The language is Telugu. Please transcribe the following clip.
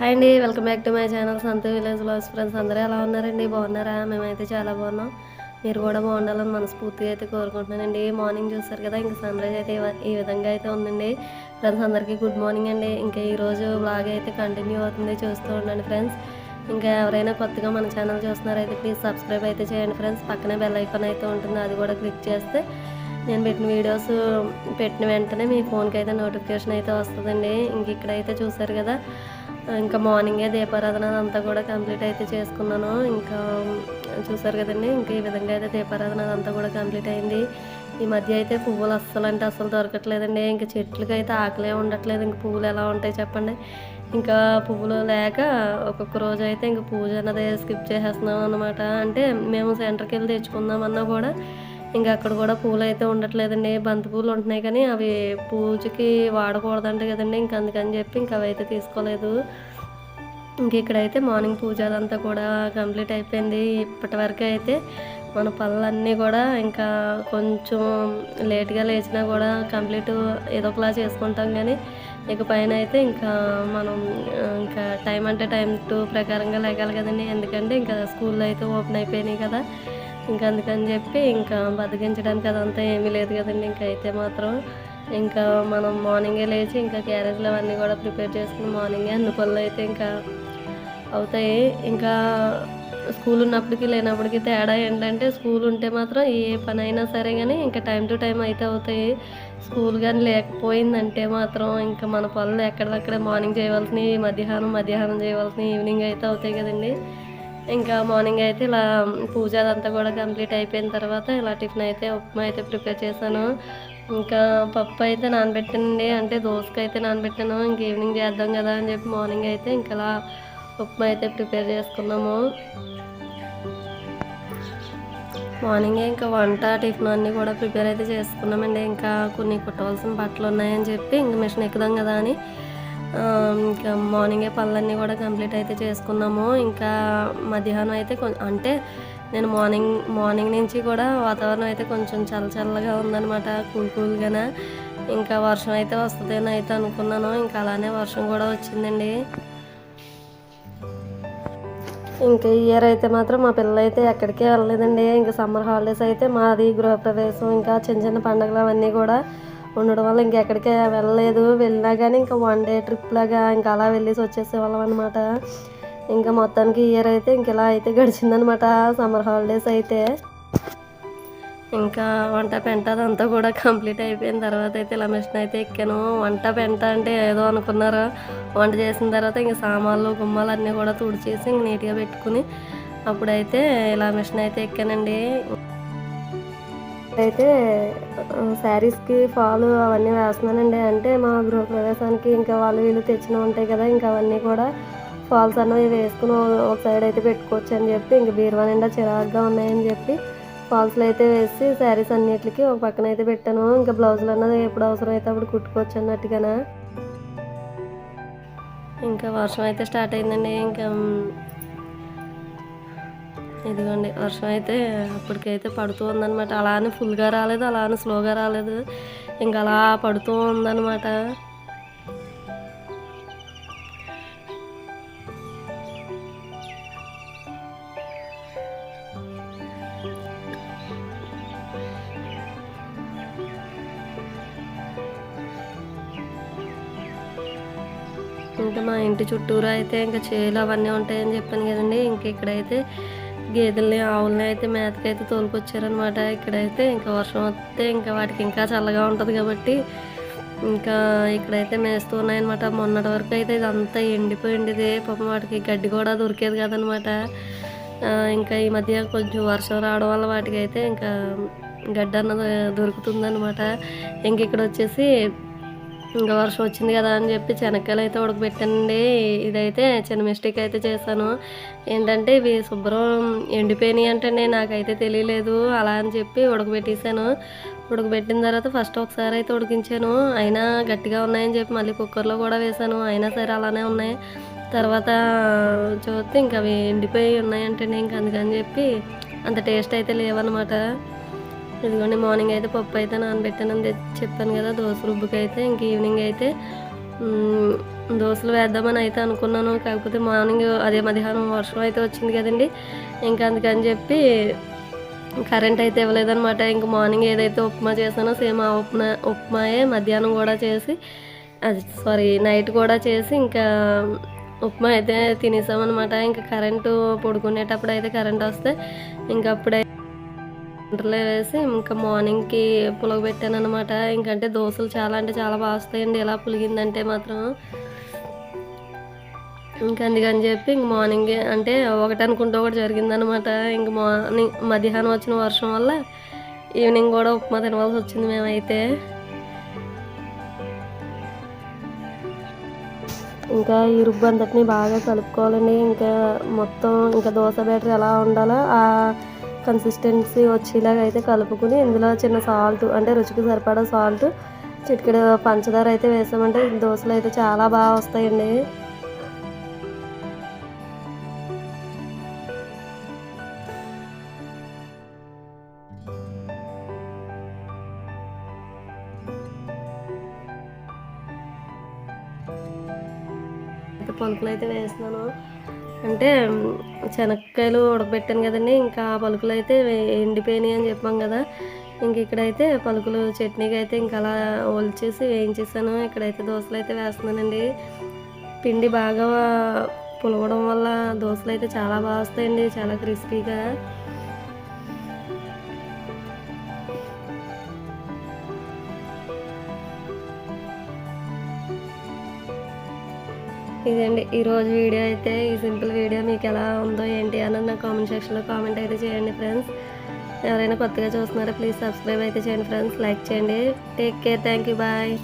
హాయ్ అండి welcome back to my channel సంత విలేజ్ లాస్ ఫ్రెండ్స్ అందరూ ఎలా ఉన్నారండి? బాగున్నారా? మేమైతే చాలా బాగున్నాం. మీరు కూడా బాగుండాలని మనస్ఫూర్తిగా అయితే కోరుకుంటున్నానండి. మార్నింగ్ చూస్తారు కదా ఇంకా సన్ రైజ్ అయితే ఈ విధంగా అయితే ఉందండి. ఫ్రెండ్స్ అందరికీ గుడ్ మార్నింగ్ అండి. ఇంకా ఈరోజు బ్లాగ్ అయితే కంటిన్యూ అవుతుంది చూస్తూ ఉండండి ఫ్రెండ్స్ ఇంకా ఎవరైనా కొత్తగా మన ఛానల్ చూస్తున్నారైతే ప్లీజ్ సబ్స్క్రైబ్ అయితే చేయండి ఫ్రెండ్స్ పక్కనే బెల్ ఐకాన్ అయితే ఉంటుంది అది కూడా క్లిక్ చేస్తే నేను పెట్టిన వీడియోస్ పెట్టిన వెంటనే మీ ఫోన్కి అయితే నోటిఫికేషన్ అయితే వస్తుందండి. ఇంక ఇక్కడైతే చూసారు కదా ఇంకా మార్నింగే దీపారాధన అంతా కూడా కంప్లీట్ అయితే చేసుకున్నాను. ఇంకా చూసారు కదండి ఇంకా ఈ విధంగా అయితే దీపారాధన అంతా కూడా కంప్లీట్ అయింది. ఈ మధ్య అయితే పువ్వులు అస్సలు అంటే అస్సలు దొరకట్లేదండి. ఇంకా చెట్లకి అయితే ఆకలే ఉండట్లేదు. ఇంక పువ్వులు ఎలా ఉంటాయి చెప్పండి. ఇంకా పువ్వులు లేక ఒక్కొక్క రోజు అయితే ఇంక పూజ అన్నది స్కిప్ చేసేస్తున్నాం అనమాట అంటే మేము సెంటర్కి వెళ్ళి తెచ్చుకుందామన్నా కూడా ఇంకా అక్కడ కూడా పూలు అయితే ఉండట్లేదండి. బంతి పూలు ఉంటున్నాయి కానీ అవి పూజకి వాడకూడదంట కదండి. ఇంక అందుకని చెప్పి ఇంక అవి అయితే తీసుకోలేదు. ఇంక ఇక్కడైతే మార్నింగ్ పూజ అదంతా కూడా కంప్లీట్ అయిపోయింది. ఇప్పటి వరకు అయితే మన పనులన్నీ కూడా ఇంకా కొంచెం లేట్గా లేచినా కూడా కంప్లీట్ ఏదో ఒకలా చేసుకుంటాం కానీ ఇక పైన అయితే ఇంకా మనం ఇంకా టైం అంటే టైం టు ప్రకారంగా లేగాలి కదండి. ఎందుకంటే ఇంకా స్కూల్లో అయితే ఓపెన్ అయిపోయినాయి కదా. ఇంకా అందుకని చెప్పి ఇంకా బతికించడానికి అదంతా ఏమీ లేదు కదండి. ఇంకా అయితే మాత్రం ఇంకా మనం మార్నింగే లేచి ఇంకా క్యారేజ్లు అవన్నీ కూడా ప్రిపేర్ చేసుకుని మార్నింగే అన్ని పనులు అయితే ఇంకా అవుతాయి. ఇంకా స్కూల్ ఉన్నప్పటికీ లేనప్పటికీ తేడా ఏంటంటే స్కూల్ ఉంటే మాత్రం ఏ పని అయినా సరే కానీ ఇంకా టైం టు టైం అయితే అవుతాయి. స్కూల్ కానీ లేకపోయిందంటే మాత్రం ఇంకా మన పనులు ఎక్కడిదక్కడే మార్నింగ్ చేయవలసినవి మధ్యాహ్నం మధ్యాహ్నం చేయవలసినవి ఈవినింగ్ అయితే అవుతాయి కదండి. ఇంకా మార్నింగ్ అయితే ఇలా పూజ అదంతా కూడా కంప్లీట్ అయిపోయిన తర్వాత ఇలా టిఫిన్ అయితే ఉప్మా అయితే ప్రిపేర్ చేశాను. ఇంకా పప్పు అయితే నానబెట్టానండి. అంటే దోసకాయ అయితే నానబెట్టాను. ఇంక ఈవినింగ్ చేద్దాం కదా అని చెప్పి మార్నింగ్ అయితే ఇంకా ఇలా ఉప్మా అయితే ప్రిపేర్ చేసుకున్నాము. మార్నింగే ఇంకా వంట టిఫిన్ అన్నీ కూడా ప్రిపేర్ అయితే చేసుకున్నామండి. ఇంకా కొన్ని కుట్టవలసిన బట్టలు ఉన్నాయని చెప్పి ఇంక మిషన్ ఎక్కుదాం కదా అని ఇంకా మార్నింగే పనులన్నీ కూడా కంప్లీట్ అయితే చేసుకున్నాము. ఇంకా మధ్యాహ్నం అయితే అంటే నేను మార్నింగ్ మార్నింగ్ నుంచి కూడా వాతావరణం అయితే కొంచెం చల్లచల్లగా ఉందనమాట ఉందన్నమాట కూల్ కూల్గానే. ఇంకా వర్షం అయితే వస్తుందని అయితే అనుకున్నాను. ఇంకా అలానే వర్షం కూడా వచ్చిందండి. ఇంకా ఈ ఇయర్ అయితే మాత్రం మా పిల్లలు అయితే ఎక్కడికే వెళ్ళలేదండి. ఇంకా సమ్మర్ హాలిడేస్ అయితే మాది గృహప్రవేశం ఇంకా చిన్న చిన్న పండుగలు అవన్నీ కూడా ఉండడం వల్ల ఇంకెక్కడికి వెళ్ళలేదు. వెళ్ళినా కానీ ఇంకా వన్ డే ట్రిప్ లాగా ఇంకా అలా వెళ్ళేసి వచ్చేసేవాళ్ళం అనమాట ఇంకా మొత్తానికి ఇయర్ అయితే ఇంక ఇలా అయితే గడిచిందనమాట సమ్మర్ హాలిడేస్ అయితే. ఇంకా వంట పెంట అదంతా కూడా కంప్లీట్ అయిపోయిన తర్వాత అయితే ఇలా మిషన్ అయితే ఎక్కాను. వంట పెంట అంటే ఏదో అనుకున్నారు. వంట చేసిన తర్వాత ఇంక సామాన్లు గుమ్మాలు అన్నీ కూడా తుడిచేసి ఇంక నీట్గా పెట్టుకుని అప్పుడైతే ఇలా మిషన్ అయితే ఎక్కానండి. అయితే శారీస్కి ఫాలు అవన్నీ వేస్తున్నానండి. అంటే మా గృహప్రవేశానికి ఇంకా వాళ్ళు వీళ్ళు తెచ్చిన ఉంటాయి కదా ఇంకా అవన్నీ కూడా ఫాల్స్ అన్నవి వేసుకుని ఒక సైడ్ అయితే పెట్టుకోవచ్చు అని చెప్పి ఇంకా బీరువా నిండా చిరాగ్గా ఉన్నాయని చెప్పి ఫాల్స్లో అయితే వేసి శారీస్ అన్నిటికి ఒక పక్కన అయితే పెట్టాను. ఇంకా బ్లౌజులు అన్నది ఎప్పుడు అవసరం అయితే అప్పుడు కుట్టుకోవచ్చు అన్నట్టుగానే. ఇంకా వర్షం అయితే స్టార్ట్ అయిందండి. ఇంకా ఇదిగోండి వర్షం అయితే అప్పటికైతే పడుతూ ఉందన్నమాట. అలానే ఫుల్గా రాలేదు అలానే స్లోగా రాలేదు. ఇంకా అలా పడుతూ ఉందన్నమాట. ఇంకా మా ఇంటి చుట్టూరా అయితే ఇంకా చేలు అవన్నీ ఉంటాయని చెప్పాను కదండి. ఇంక ఇక్కడైతే గేదెల్ని ఆవులని అయితే మేతకైతే తోలుకొచ్చారనమాట ఇక్కడైతే ఇంకా వర్షం వస్తే ఇంకా వాటికి ఇంకా చల్లగా ఉంటుంది కాబట్టి ఇంకా ఇక్కడైతే మేస్తున్నాయన్నమాట మొన్నటి వరకు అయితే ఇదంతా ఎండిపోయింది పాపం వాటికి గడ్డి కూడా దొరికేది కదనమాట ఇంకా ఈ మధ్య కొంచెం వర్షం రావడం వల్ల వాటికి అయితే ఇంకా గడ్డి అన్నది దొరుకుతుందనమాట ఇంక ఇక్కడ వచ్చేసి ఇంకా వర్షం వచ్చింది కదా అని చెప్పి శనక్కాయలు అయితే ఉడకబెట్టండి ఇదైతే చిన్న మిస్టేక్ అయితే చేశాను. ఏంటంటే ఇవి శుభ్రం ఎండిపోయినాయి అంటే నాకైతే తెలియలేదు. అలా అని చెప్పి ఉడకబెట్టేశాను. ఉడకబెట్టిన తర్వాత ఫస్ట్ ఒకసారి అయితే ఉడికించాను. అయినా గట్టిగా ఉన్నాయని చెప్పి మళ్ళీ కుక్కర్లో కూడా వేసాను అయినా సరే అలానే ఉన్నాయి. తర్వాత చూస్తే ఇంకా అవి ఎండిపోయి ఉన్నాయంటే ఇంకా అందుకని చెప్పి అంత టేస్ట్ అయితే లేవన్నమాట. ఇదిగోండి మార్నింగ్ అయితే పప్పు అయితే నానబెట్టానని తె- చెప్పాను కదా దోశ రుబ్బుకి అయితే ఇంక ఈవినింగ్ అయితే దోశలు వేద్దామని అయితే అనుకున్నాను. కాకపోతే మార్నింగ్ అదే మధ్యాహ్నం వర్షం అయితే వచ్చింది కదండి. ఇంకా అందుకని చెప్పి కరెంట్ అయితే ఇవ్వలేదనమాట ఇంక మార్నింగ్ ఏదైతే ఉప్మా చేశానో సేమ్ ఆ ఉప్మా ఉప్మాయే మధ్యాహ్నం కూడా చేసి అది సారీ నైట్ కూడా చేసి ఇంకా ఉప్మా అయితే తినేసామన్నమాట. ఇంకా కరెంటు పడుకునేటప్పుడు అయితే కరెంట్ వస్తే ఇంకా వంటలో వేసి ఇంకా మార్నింగ్కి పులగబెట్టాను అనమాట ఇంకంటే దోశలు చాలా అంటే చాలా బాగా వస్తాయండి. ఇలా పులిగిందంటే మాత్రం. ఇంకా అందుకని చెప్పి ఇంక మార్నింగ్ అంటే ఒకటి అనుకుంటే ఒకటి జరిగిందనమాట ఇంక మార్నింగ్ మధ్యాహ్నం వచ్చిన వర్షం వల్ల ఈవినింగ్ కూడా ఉప్మా తినవలసి వచ్చింది మేమైతే. ఇంకా ఈ రుబ్బు అంతటిని బాగా కలుపుకోవాలండి. ఇంకా మొత్తం ఇంకా దోశ బ్యాటర్ ఎలా ఉండాలో ఆ కన్సిస్టెన్సీ వచ్చేలాగా అయితే కలుపుకుని ఇందులో చిన్న సాల్ట్ అంటే రుచికి సరిపడా సాల్ట్ చిటికెడు పంచదార అయితే వేసామంటే దోశలు అయితే చాలా బాగా వస్తాయండి. అయితే అయితే వేస్తున్నాను. అంటే శనక్కాయలు ఉడకబెట్టాను కదండి. ఇంకా ఆ పలుకులు అయితే ఎండిపోయినాయి అని చెప్పాం కదా. ఇంక ఇక్కడైతే పలుకులు చట్నీకి అయితే ఇంకా అలా ఒలిచేసి వేయించేసాను. ఇక్కడైతే దోశలు అయితే వేస్తున్నానండి. పిండి బాగా పులవడం వల్ల దోశలు అయితే చాలా బాగా వస్తాయండి. చాలా క్రిస్పీగా. ఇదండి ఈరోజు వీడియో అయితే ఈ సింపుల్ వీడియో మీకు ఎలా ఉందో ఏంటి అని నా కామెంట్ సెక్షన్లో కామెంట్ అయితే చేయండి ఫ్రెండ్స్ ఎవరైనా కొత్తగా చూస్తున్నారో ప్లీజ్ సబ్స్క్రైబ్ అయితే చేయండి ఫ్రెండ్స్ లైక్ చేయండి. Take care thank you bye